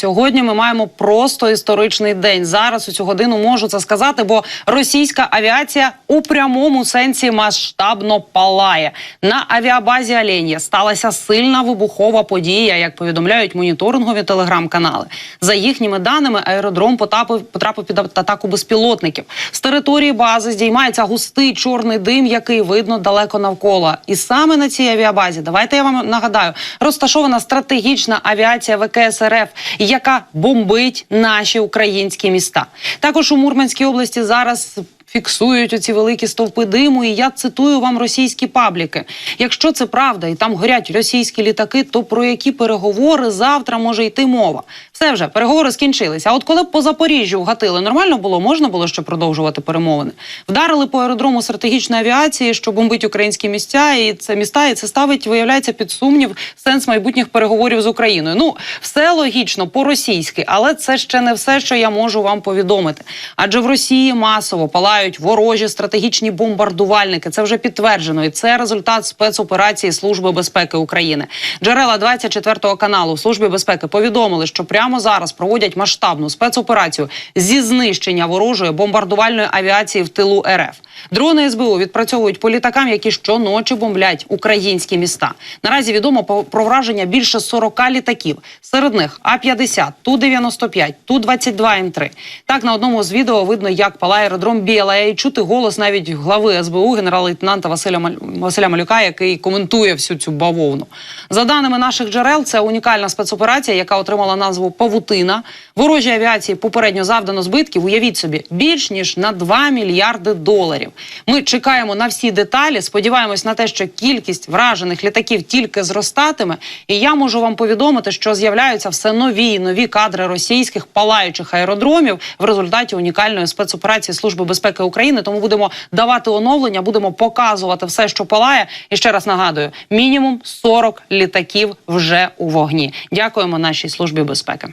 Сьогодні ми маємо просто історичний день. Зараз у цю годину можу це сказати, бо російська авіація у прямому сенсі масштабно палає. На авіабазі Оленя сталася сильна вибухова подія, як повідомляють моніторингові телеграм-канали. За їхніми даними, аеродром потрапив, потрапив під атаку безпілотників. З території бази здіймається густий чорний дим, який видно далеко навколо. І саме на цій авіабазі, давайте я вам нагадаю, розташована стратегічна авіація ВКС РФ, яка бомбить наші українські міста. Також у Мурманській області зараз. Фіксують оці великі стовпи диму, і я цитую вам російські пабліки. Якщо це правда, і там горять російські літаки, то про які переговори завтра може йти мова? Все вже переговори скінчилися. А от коли по Запоріжжю вгатили, нормально було, можна було ще продовжувати перемовини. Вдарили по аеродрому стратегічної авіації, що бомбить українські місця, і це міста, і це ставить, виявляється, під сумнів сенс майбутніх переговорів з Україною. Ну все логічно по-російськи, але це ще не все, що я можу вам повідомити. Адже в Росії масово палають ворожі стратегічні бомбардувальники. Це вже підтверджено, і це результат спецоперації Служби безпеки України. Джерела 24 каналу Служби безпеки повідомили, що прямо зараз проводять масштабну спецоперацію зі знищення ворожої бомбардувальної авіації в тилу РФ. Дрони СБУ відпрацьовують по літакам, які щоночі бомблять українські міста. Наразі відомо про враження більше 40 літаків. Серед них А-50, Ту-95, Ту-22 М3. Так, на одному з відео видно, як палає аеродром Біла, і чути голос навіть глави СБУ генерал-лейтенанта Василя, Маль- Василя Малюка, який коментує всю цю бавовну. За даними наших джерел, це унікальна спецоперація, яка отримала назву Павутина. Ворожій авіації попередньо завдано збитків. Уявіть собі, більш ніж на 2 мільярди доларів. Ми чекаємо на всі деталі. Сподіваємось на те, що кількість вражених літаків тільки зростатиме. І я можу вам повідомити, що з'являються все нові і нові кадри російських палаючих аеродромів в результаті унікальної спецоперації Служби безпеки України. Тому будемо давати оновлення, будемо показувати все, що палає. І ще раз нагадую: мінімум 40 літаків вже у вогні. Дякуємо нашій службі безпеки.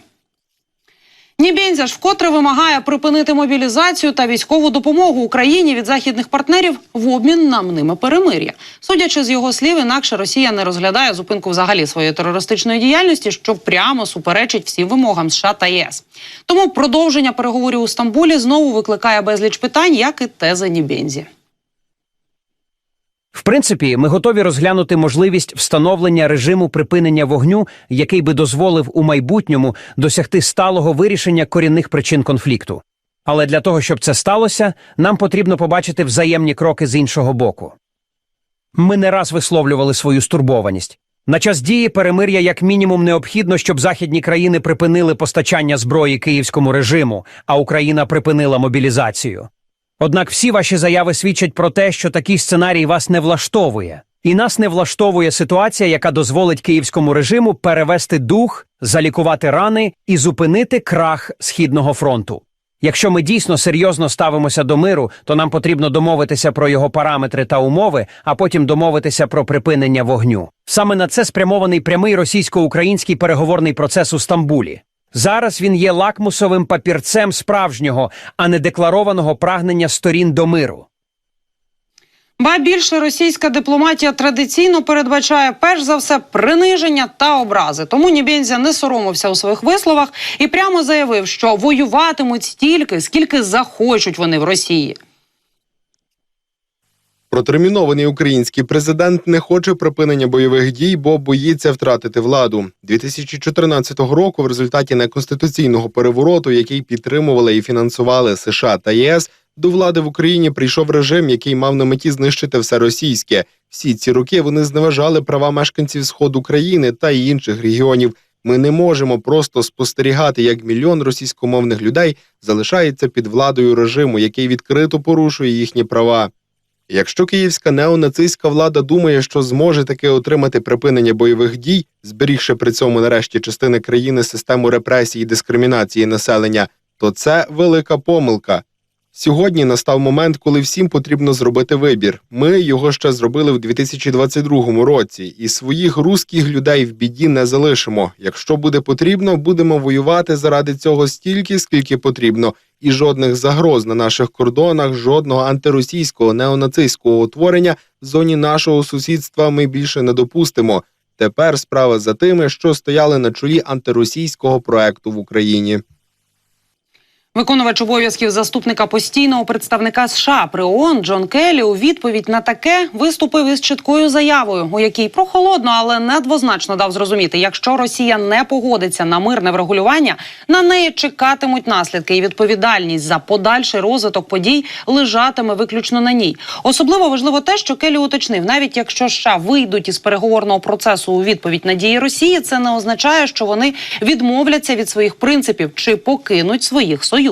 Нібензя ж вкотре вимагає припинити мобілізацію та військову допомогу Україні від західних партнерів в обмін на мниме перемир'я. Судячи з його слів, інакше Росія не розглядає зупинку взагалі своєї терористичної діяльності, що прямо суперечить всім вимогам США та ЄС. Тому продовження переговорів у Стамбулі знову викликає безліч питань, як і теза Нібензі. В принципі, ми готові розглянути можливість встановлення режиму припинення вогню, який би дозволив у майбутньому досягти сталого вирішення корінних причин конфлікту. Але для того, щоб це сталося, нам потрібно побачити взаємні кроки з іншого боку. Ми не раз висловлювали свою стурбованість. На час дії перемир'я як мінімум необхідно, щоб західні країни припинили постачання зброї київському режиму, а Україна припинила мобілізацію. Однак всі ваші заяви свідчать про те, що такий сценарій вас не влаштовує. І нас не влаштовує ситуація, яка дозволить київському режиму перевести дух, залікувати рани і зупинити крах східного фронту. Якщо ми дійсно серйозно ставимося до миру, то нам потрібно домовитися про його параметри та умови, а потім домовитися про припинення вогню. Саме на це спрямований прямий російсько-український переговорний процес у Стамбулі. Зараз він є лакмусовим папірцем справжнього, а не декларованого прагнення сторін до миру. Ба більше російська дипломатія традиційно передбачає перш за все приниження та образи. Тому Нібензя не соромився у своїх висловах і прямо заявив, що воюватимуть стільки, скільки захочуть вони в Росії. Протермінований український президент не хоче припинення бойових дій, бо боїться втратити владу. 2014 року, в результаті неконституційного перевороту, який підтримували і фінансували США та ЄС, до влади в Україні прийшов режим, який мав на меті знищити все російське. Всі ці роки вони зневажали права мешканців сходу країни та й інших регіонів. Ми не можемо просто спостерігати, як мільйон російськомовних людей залишається під владою режиму, який відкрито порушує їхні права. Якщо київська неонацистська влада думає, що зможе таки отримати припинення бойових дій, зберігши при цьому нарешті частини країни систему репресій і дискримінації населення, то це велика помилка. Сьогодні настав момент, коли всім потрібно зробити вибір. Ми його ще зробили в 2022 році, і своїх руських людей в біді не залишимо. Якщо буде потрібно, будемо воювати заради цього стільки, скільки потрібно, і жодних загроз на наших кордонах, жодного антиросійського неонацистського утворення в зоні нашого сусідства ми більше не допустимо. Тепер справа за тими, що стояли на чолі антиросійського проекту в Україні. Виконувач обов'язків заступника постійного представника США при ООН Джон Келлі у відповідь на таке виступив із чіткою заявою, у якій прохолодно, але недвозначно дав зрозуміти, якщо Росія не погодиться на мирне врегулювання, на неї чекатимуть наслідки, і відповідальність за подальший розвиток подій лежатиме виключно на ній. Особливо важливо те, що Келлі уточнив, навіть якщо США вийдуть із переговорного процесу у відповідь на дії Росії, це не означає, що вони відмовляться від своїх принципів чи покинуть своїх союзників.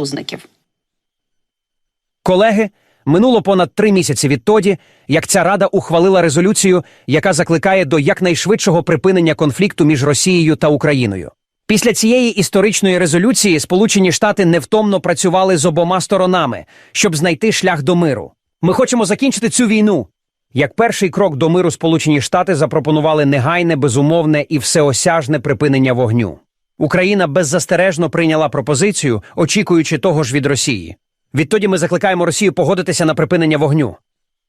Колеги, минуло понад три місяці відтоді, як ця рада ухвалила резолюцію, яка закликає до якнайшвидшого припинення конфлікту між Росією та Україною. Після цієї історичної резолюції Сполучені Штати невтомно працювали з обома сторонами, щоб знайти шлях до миру. Ми хочемо закінчити цю війну. Як перший крок до миру Сполучені Штати запропонували негайне, безумовне і всеосяжне припинення вогню. Україна беззастережно прийняла пропозицію, очікуючи того ж від Росії. Відтоді ми закликаємо Росію погодитися на припинення вогню.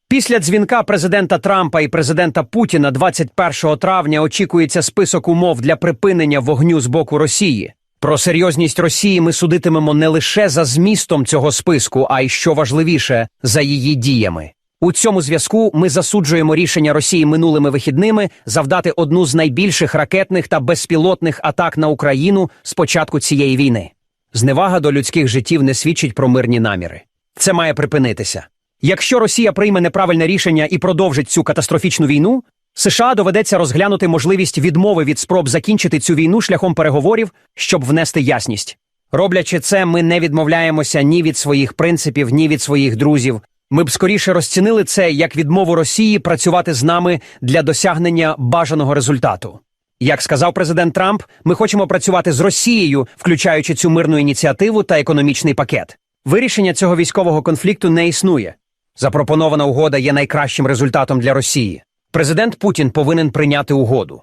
Після дзвінка президента Трампа і президента Путіна 21 травня очікується список умов для припинення вогню з боку Росії. Про серйозність Росії ми судитимемо не лише за змістом цього списку, а й що важливіше за її діями. У цьому зв'язку ми засуджуємо рішення Росії минулими вихідними завдати одну з найбільших ракетних та безпілотних атак на Україну з початку цієї війни. Зневага до людських життів не свідчить про мирні наміри. Це має припинитися. Якщо Росія прийме неправильне рішення і продовжить цю катастрофічну війну, США доведеться розглянути можливість відмови від спроб закінчити цю війну шляхом переговорів, щоб внести ясність. Роблячи це, ми не відмовляємося ні від своїх принципів, ні від своїх друзів. Ми б скоріше розцінили це як відмову Росії працювати з нами для досягнення бажаного результату. Як сказав президент Трамп, ми хочемо працювати з Росією, включаючи цю мирну ініціативу та економічний пакет. Вирішення цього військового конфлікту не існує. Запропонована угода є найкращим результатом для Росії. Президент Путін повинен прийняти угоду.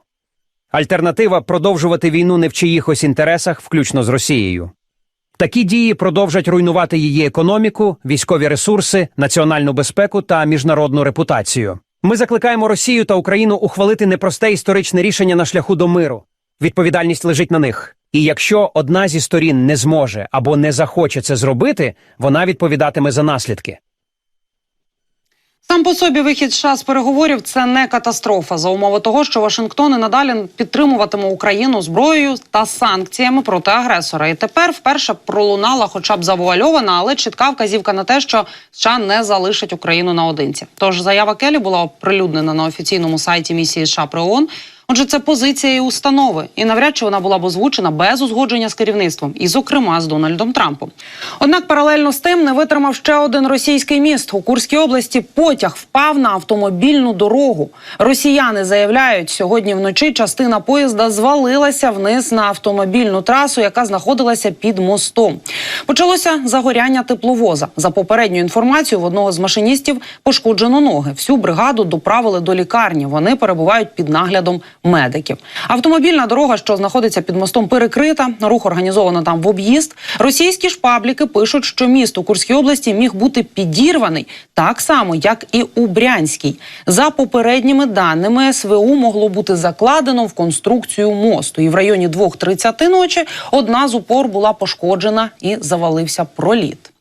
Альтернатива продовжувати війну не в чиїхось інтересах, включно з Росією. Такі дії продовжать руйнувати її економіку, військові ресурси, національну безпеку та міжнародну репутацію. Ми закликаємо Росію та Україну ухвалити непросте історичне рішення на шляху до миру. Відповідальність лежить на них. І якщо одна зі сторін не зможе або не захоче це зробити, вона відповідатиме за наслідки. Сам по собі вихід США з переговорів це не катастрофа за умови того, що Вашингтон і надалі підтримуватиме Україну зброєю та санкціями проти агресора. І тепер вперше пролунала, хоча б завуальована, але чітка вказівка на те, що США не залишить Україну наодинці. Тож заява Келі була оприлюднена на офіційному сайті місії США при ООН. Отже, це позиція і установи, і навряд чи вона була б озвучена без узгодження з керівництвом, і, зокрема, з Дональдом Трампом. Однак, паралельно з тим не витримав ще один російський міст у Курській області. Потяг впав на автомобільну дорогу. Росіяни заявляють, сьогодні вночі частина поїзда звалилася вниз на автомобільну трасу, яка знаходилася під мостом. Почалося загоряння тепловоза. За попередньою інформацією, в одного з машиністів пошкоджено ноги. Всю бригаду доправили до лікарні. Вони перебувають під наглядом медиків. Автомобільна дорога, що знаходиться під мостом, перекрита. Рух організовано там в об'їзд. Російські ж пабліки пишуть, що міст у Курській області міг бути підірваний так само, як і у Брянській. За попередніми даними, СВУ могло бути закладено в конструкцію мосту. І в районі 2.30 ночі одна з упор була пошкоджена і завалився проліт.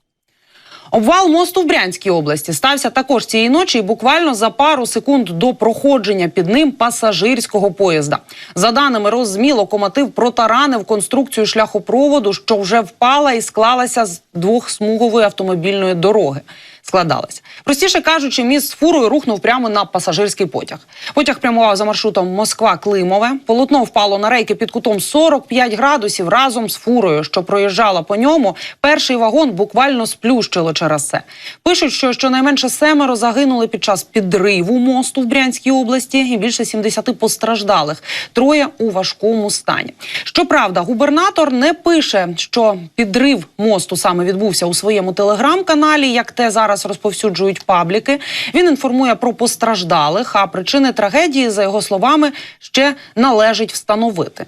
Обвал мосту в Брянській області стався також цієї ночі, і буквально за пару секунд до проходження під ним пасажирського поїзда. За даними Роззмі, локомотив протаранив конструкцію шляхопроводу, що вже впала і склалася з двохсмугової автомобільної дороги. Складалася. Простіше кажучи, міст з фурою рухнув прямо на пасажирський потяг. Потяг прямував за маршрутом Москва-Климове. Полотно впало на рейки під кутом 45 градусів разом з фурою, що проїжджала по ньому. Перший вагон буквально сплющило через це. Пишуть, що щонайменше семеро загинули під час підриву мосту в Брянській області, і більше 70 постраждалих. Троє у важкому стані. Щоправда, губернатор не пише, що підрив мосту саме відбувся у своєму телеграм-каналі, як те зараз розповсюджують пабліки. Він інформує про постраждалих, а причини трагедії, за його словами, ще належить встановити.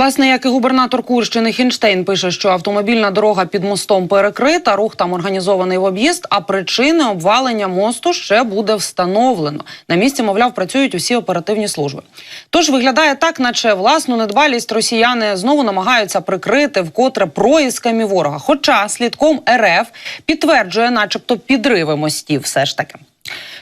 Власне, як і губернатор Курщини Хінштейн пише, що автомобільна дорога під мостом перекрита, рух там організований в об'їзд, а причини обвалення мосту ще буде встановлено. На місці, мовляв, працюють усі оперативні служби. Тож виглядає так, наче власну недбалість росіяни знову намагаються прикрити вкотре проїсками ворога. Хоча слідком РФ підтверджує, начебто, підриви мостів, все ж таки.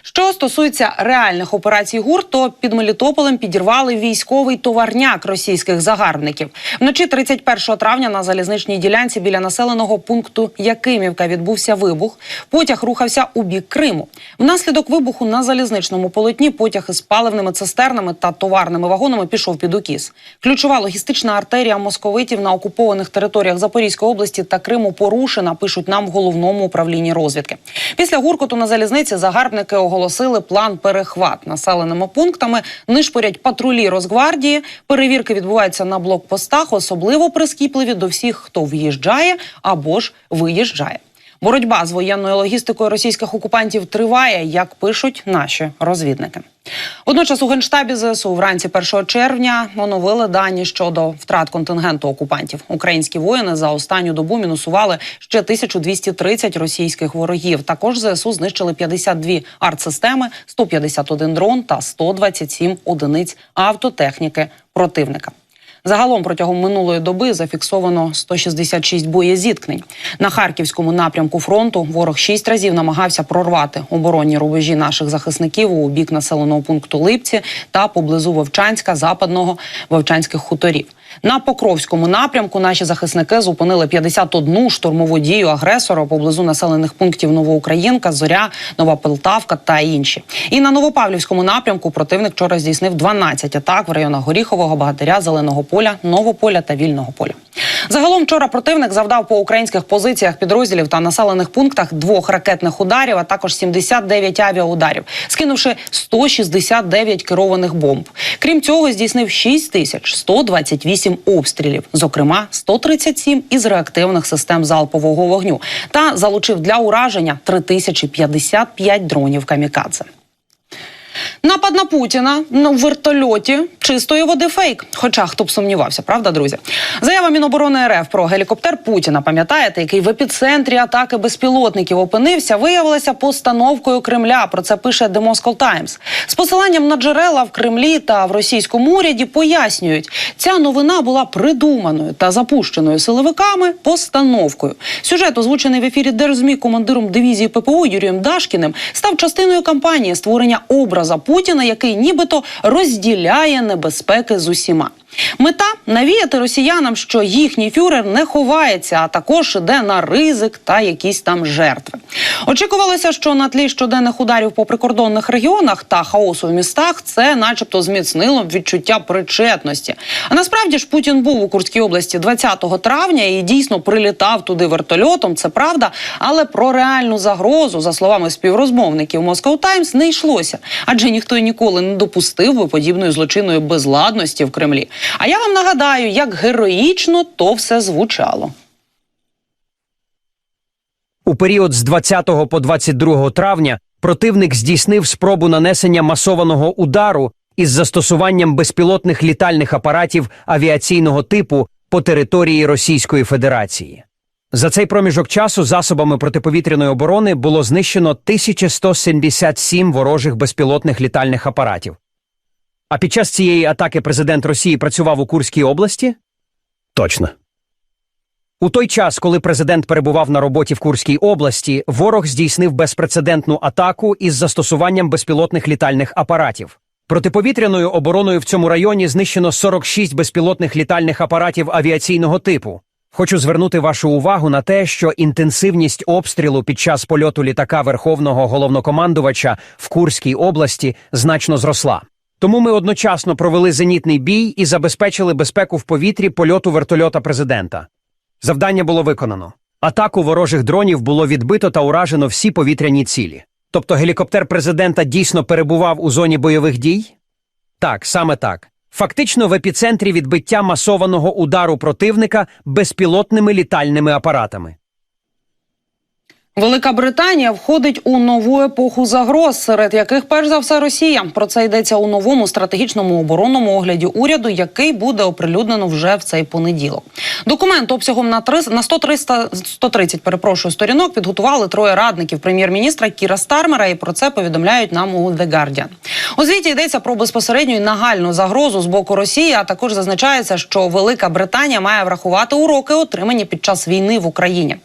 Що стосується реальних операцій ГУР, то під Мелітополем підірвали військовий товарняк російських загарбників. Вночі 31 травня на залізничній ділянці біля населеного пункту Якимівка відбувся вибух. Потяг рухався у бік Криму. Внаслідок вибуху на залізничному полотні потяг із паливними цистернами та товарними вагонами пішов під укіс. Ключова логістична артерія московитів на окупованих територіях Запорізької області та Криму порушена. Пишуть нам в головному управлінні розвідки. Після гуркоту на залізниці загарбники оголосили план перехват населеними пунктами. Нишпорять патрулі Росгвардії. Перевірки відбуваються на блокпостах, особливо прискіпливі до всіх, хто в'їжджає або ж виїжджає. Боротьба з воєнною логістикою російських окупантів триває, як пишуть наші розвідники. Водночас у генштабі ЗСУ вранці 1 червня оновили дані щодо втрат контингенту окупантів. Українські воїни за останню добу мінусували ще 1230 російських ворогів. Також ЗСУ знищили 52 артсистеми, 151 дрон та 127 одиниць автотехніки противника. Загалом протягом минулої доби зафіксовано 166 боєзіткнень. На харківському напрямку фронту ворог шість разів намагався прорвати оборонні рубежі наших захисників у бік населеного пункту Липці та поблизу Вовчанська, западного Вовчанських хуторів. На Покровському напрямку наші захисники зупинили 51 штурмову дію агресора поблизу населених пунктів Новоукраїнка, Зоря, Нова Полтавка та інші. І на Новопавлівському напрямку противник вчора здійснив 12 атак в районах Горіхового, Багатиря, Зеленого поля, Новополя та Вільного поля. Загалом вчора противник завдав по українських позиціях підрозділів та населених пунктах двох ракетних ударів, а також 79 авіаударів, скинувши 169 керованих бомб. Крім цього, здійснив 6128 обстрілів, зокрема 137 із реактивних систем залпового вогню, та залучив для ураження 3055 дронів камікадзе. Напад на Путіна на вертольоті чистої води фейк. Хоча хто б сумнівався, правда, друзі? Заява Міноборони РФ про гелікоптер Путіна, пам'ятаєте, який в епіцентрі атаки безпілотників опинився, виявилася постановкою Кремля. Про це пише The Moscow Times. З посиланням на джерела в Кремлі та в російському уряді пояснюють, ця новина була придуманою та запущеною силовиками постановкою. Сюжет, озвучений в ефірі Держзмі командиром дивізії ППО Юрієм Дашкіним, став частиною кампанії створення образа Путіна, який нібито розділяє небезпеки з усіма. Мета навіяти росіянам, що їхній фюрер не ховається, а також іде на ризик та якісь там жертви. Очікувалося, що на тлі щоденних ударів по прикордонних регіонах та хаосу в містах це, начебто, зміцнило відчуття причетності. А насправді ж Путін був у Курській області 20 травня і дійсно прилітав туди вертольотом. Це правда, але про реальну загрозу, за словами співрозмовників Moscow Times, не йшлося, адже ніхто ніколи не допустив би подібної злочинної безладності в Кремлі. А я вам нагадаю, як героїчно то все звучало. У період з 20 по 22 травня противник здійснив спробу нанесення масованого удару із застосуванням безпілотних літальних апаратів авіаційного типу по території Російської Федерації. За цей проміжок часу засобами протиповітряної оборони було знищено 1177 ворожих безпілотних літальних апаратів. А під час цієї атаки президент Росії працював у Курській області? Точно. У той час, коли президент перебував на роботі в Курській області, ворог здійснив безпрецедентну атаку із застосуванням безпілотних літальних апаратів. Протиповітряною обороною в цьому районі знищено 46 безпілотних літальних апаратів авіаційного типу. Хочу звернути вашу увагу на те, що інтенсивність обстрілу під час польоту літака Верховного головнокомандувача в Курській області значно зросла. Тому ми одночасно провели зенітний бій і забезпечили безпеку в повітрі польоту вертольота президента. Завдання було виконано. Атаку ворожих дронів було відбито та уражено всі повітряні цілі. Тобто гелікоптер президента дійсно перебував у зоні бойових дій? Так, саме так. Фактично в епіцентрі відбиття масованого удару противника безпілотними літальними апаратами. Велика Британія входить у нову епоху загроз, серед яких перш за все Росія. Про це йдеться у новому стратегічному оборонному огляді уряду, який буде оприлюднено вже в цей понеділок. Документ обсягом на 300, на 100 300, 130, перепрошую, сторінок підготували троє радників прем'єр-міністра Кіра Стармера, і про це повідомляють нам у The Guardian. У звіті йдеться про безпосередню і нагальну загрозу з боку Росії. А також зазначається, що Велика Британія має врахувати уроки, отримані під час війни в Україні.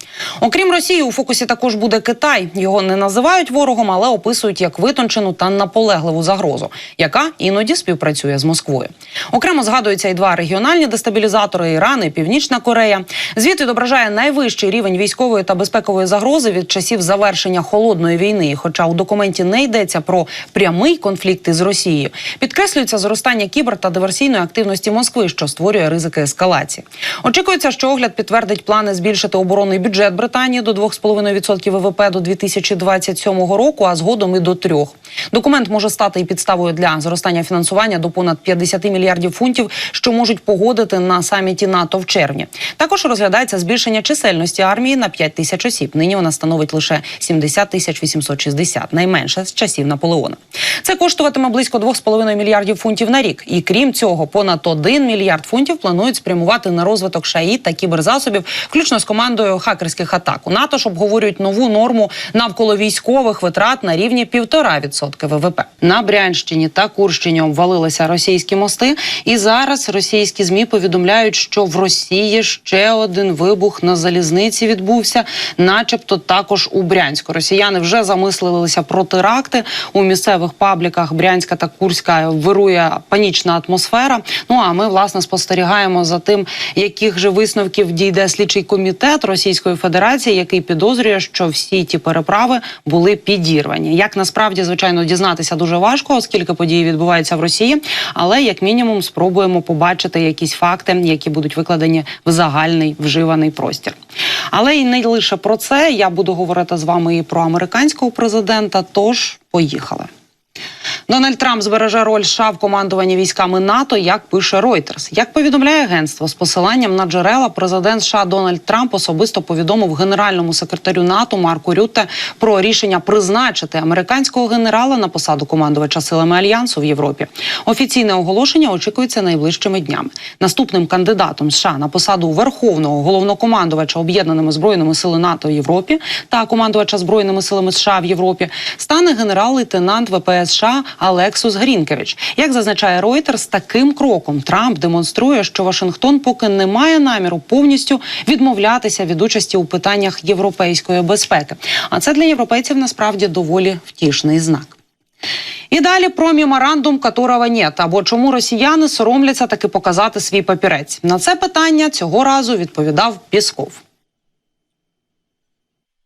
Окрім Росії, у фокусі також буде Китай. Його не називають ворогом, але описують як витончену та наполегливу загрозу, яка іноді співпрацює з Москвою. Окремо згадуються і два регіональні дестабілізатори Іран і Північна Корея. Звіт відображає найвищий рівень військової та безпекової загрози від часів завершення холодної війни. І Хоча у документі не йдеться про прямий конфлікт із Росією, підкреслюється зростання кібер та диверсійної активності Москви, що створює ризики ескалації. Очікується, що огляд підтвердить плани збільшити оборонний бюджет Британії до 2,5% ВВП до 2027 року, а згодом і до 3%. Документ може стати і підставою для зростання фінансування до понад 50 мільярдів фунтів, що можуть погодити на саміті НАТО в червні. Також розглядається збільшення чисельності армії на 5 тисяч осіб. Нині вона становить лише 70 тисяч 860, найменше з часів Наполеона. Це коштуватиме близько 2,5 мільярдів фунтів на рік. І крім цього, понад 1 мільярд фунтів планують спрямувати на розвиток ШАІ та кіберзасобів, включно з командою хакерських атак. У НАТО ж обговорюють нову норму навколо військових витрат на рівні 1,5% ВВП. На Брянщині та Курщині обвалилися російські мости, і зараз російські змі повідомляють, що в Росії ще один вибух на залізниці відбувся, начебто також у Брянську. Росіяни вже замислилися про теракти у місцевих пабліках Брянська та Курська вирує панічна атмосфера. Ну а ми власне спостерігаємо за тим, яких же висновків дійде слідчий комітет Російської Федерації, який підозрює, що всі ті переправи були підірвані. Як насправді звичайно дізнатися дуже важко, оскільки події відбуваються в Росії, але як мінімум спробуємо побачити якісь факти, які будуть викладені в загальний вживаний простір. Але і не лише про це я буду говорити з вами і про американського президента. Тож поїхали. Дональд Трамп збереже роль США в командуванні військами НАТО, як пише Reuters. Як повідомляє агентство з посиланням на джерела, президент США Дональд Трамп особисто повідомив генеральному секретарю НАТО Марку Рютте про рішення призначити американського генерала на посаду командувача силами альянсу в Європі. Офіційне оголошення очікується найближчими днями. Наступним кандидатом США на посаду верховного головнокомандувача об'єднаними збройними силами НАТО в Європі та командувача збройними силами США в Європі стане генерал-лейтенант ВПС США Алексус Грінкевич. Як зазначає Reuters, таким кроком Трамп демонструє, що Вашингтон поки не має наміру повністю відмовлятися від участі у питаннях європейської безпеки. А це для європейців насправді доволі втішний знак. І далі про меморандум, которого нет, або чому росіяни соромляться таки показати свій папірець. На це питання цього разу відповідав Пісков.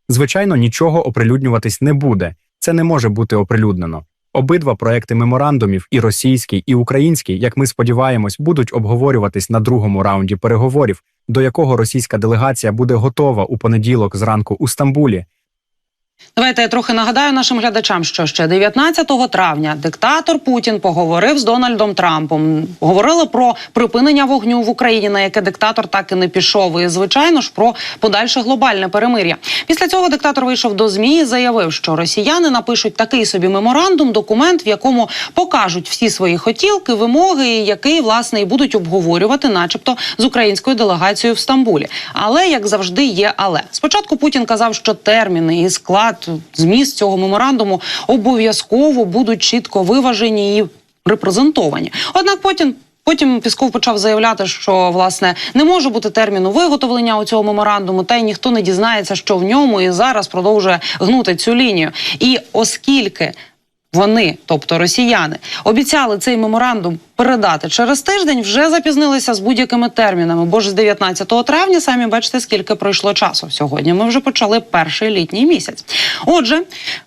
Звичайно, нічого оприлюднюватись не буде. Це не може бути оприлюднено. Обидва проекти меморандумів, і російський, і український, як ми сподіваємось, будуть обговорюватись на другому раунді переговорів, до якого російська делегація буде готова у понеділок зранку у Стамбулі. Давайте я трохи нагадаю нашим глядачам, що ще 19 травня диктатор Путін поговорив з Дональдом Трампом. Говорили про припинення вогню в Україні, на яке диктатор так і не пішов. І звичайно ж про подальше глобальне перемир'я. Після цього диктатор вийшов до змі і заявив, що росіяни напишуть такий собі меморандум, документ, в якому покажуть всі свої хотілки, вимоги, який власне і будуть обговорювати, начебто, з українською делегацією в Стамбулі. Але як завжди, є але спочатку Путін казав, що терміни і склад зміст цього меморандуму обов'язково будуть чітко виважені і репрезентовані. Однак потім. Потім Пісков почав заявляти, що власне не може бути терміну виготовлення у цього меморандуму, та й ніхто не дізнається, що в ньому і зараз продовжує гнути цю лінію. І оскільки вони, тобто росіяни, обіцяли цей меморандум передати через тиждень, вже запізнилися з будь-якими термінами. Бо ж з 19 травня самі бачите, скільки пройшло часу. Сьогодні ми вже почали перший літній місяць. Отже,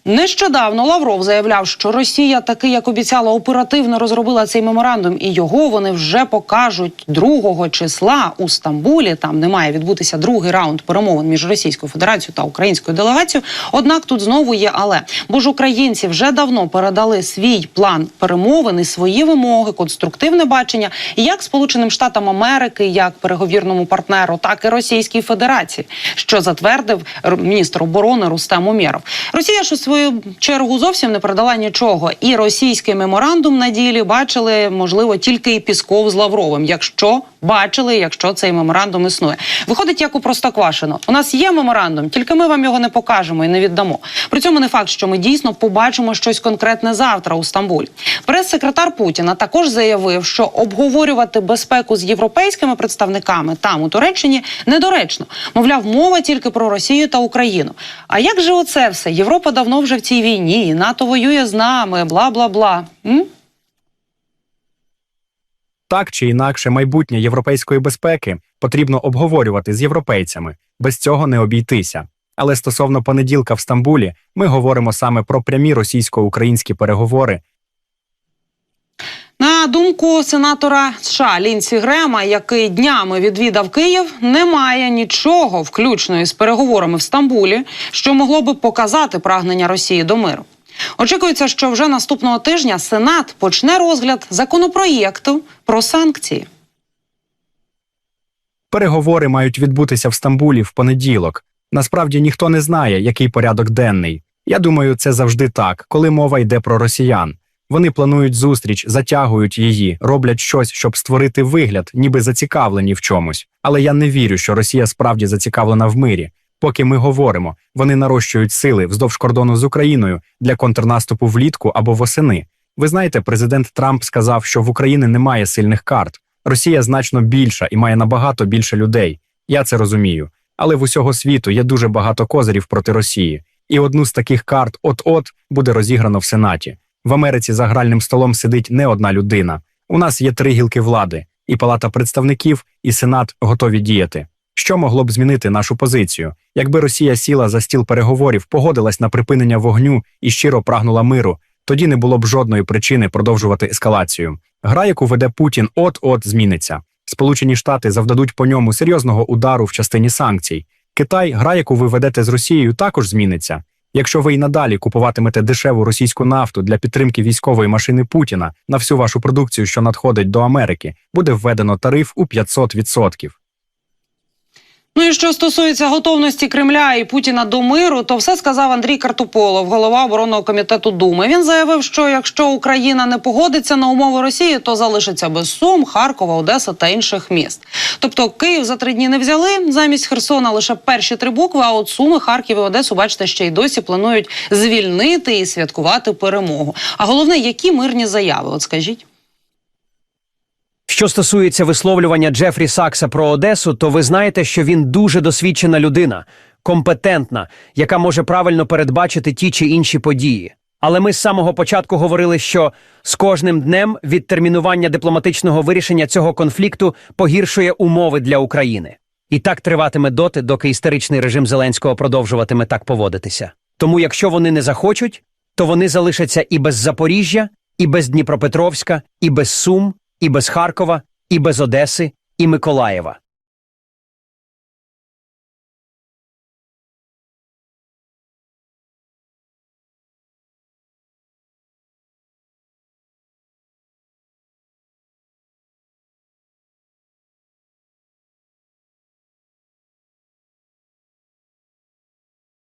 нещодавно Лавров заявляв, що Росія таки, як обіцяла, оперативно розробила цей меморандум, і його вони вже покажуть 2 числа у Стамбулі. Там не має відбутися другий раунд перемовин між Російською Федерацією та Українською делегацією. Однак тут знову є але, бо ж українці вже давно передали свій план перемовин і свої вимоги, конструктивне бачення як Сполученим Штатам Америки, як переговірному партнеру, так і Російській Федерації, що затвердив міністр оборони Рустем Умєров. Росія ж у свою чергу зовсім не передала нічого, і російський меморандум на ділі бачили можливо тільки і Пісков з Лавровим, якщо бачили, якщо цей меморандум існує. Виходить як у Простоквашино. У нас є меморандум, тільки ми вам його не покажемо і не віддамо. При цьому не факт, що ми дійсно побачимо щось конкретне завтра у Стамбулі. Прес-секретар Путіна також заявив, що обговорювати безпеку з європейськими представниками там у Туреччині недоречно. Мовляв, мова тільки про Росію та Україну. А як же оце все? Європа давно вже в цій війні, НАТО воює з нами, бла бла бла. М? Так чи інакше, майбутнє європейської безпеки потрібно обговорювати з європейцями. Без цього не обійтися. Але стосовно понеділка в Стамбулі, ми говоримо саме про прямі російсько-українські переговори, На думку сенатора США Лінсі Грема, який днями відвідав Київ, немає нічого, включно із переговорами в Стамбулі, що могло би показати прагнення Росії до миру. Очікується, що вже наступного тижня Сенат почне розгляд законопроєкту про санкції. Переговори мають відбутися в Стамбулі в понеділок. Насправді ніхто не знає, який порядок денний. Я думаю, це завжди так, коли мова йде про росіян. Вони планують зустріч, затягують її, роблять щось, щоб створити вигляд, ніби зацікавлені в чомусь. Але я не вірю, що Росія справді зацікавлена в мирі. Поки ми говоримо, вони нарощують сили вздовж кордону з Україною для контрнаступу влітку або восени. Ви знаєте, президент Трамп сказав, що в Україні немає сильних карт. Росія значно більша і має набагато більше людей. Я це розумію. Але в усього світу є дуже багато козирів проти Росії, і одну з таких карт от-от буде розіграно в Сенаті. В Америці за гральним столом сидить не одна людина. У нас є три гілки влади, і Палата представників, і Сенат готові діяти. Що могло б змінити нашу позицію, якби Росія сіла за стіл переговорів, погодилась на припинення вогню і щиро прагнула миру, тоді не було б жодної причини продовжувати ескалацію. Гра, яку веде Путін, от-от зміниться. Сполучені Штати завдадуть по ньому серйозного удару в частині санкцій. Китай, гра, яку ви ведете з Росією, також зміниться. Якщо ви й надалі купуватимете дешеву російську нафту для підтримки військової машини Путіна на всю вашу продукцію, що надходить до Америки, буде введено тариф у 500%. Ну і що стосується готовності Кремля і Путіна до миру, то все сказав Андрій Картополов, голова оборонного комітету Думи. Він заявив, що якщо Україна не погодиться на умови Росії, то залишиться без Сум, Харкова, Одеса та інших міст. Тобто Київ за три дні не взяли замість Херсона лише перші три букви. А от Суми, Харків і Одесу, бачите, ще й досі планують звільнити і святкувати перемогу. А головне, які мирні заяви? От скажіть. Що стосується висловлювання Джефрі Сакса про Одесу, то ви знаєте, що він дуже досвідчена людина, компетентна, яка може правильно передбачити ті чи інші події. Але ми з самого початку говорили, що з кожним днем відтермінування дипломатичного вирішення цього конфлікту погіршує умови для України. І так триватиме доти, доки історичний режим Зеленського продовжуватиме так поводитися. Тому, якщо вони не захочуть, то вони залишаться і без Запоріжжя, і без Дніпропетровська, і без Сум, і без Харкова, і без Одеси, і Миколаєва.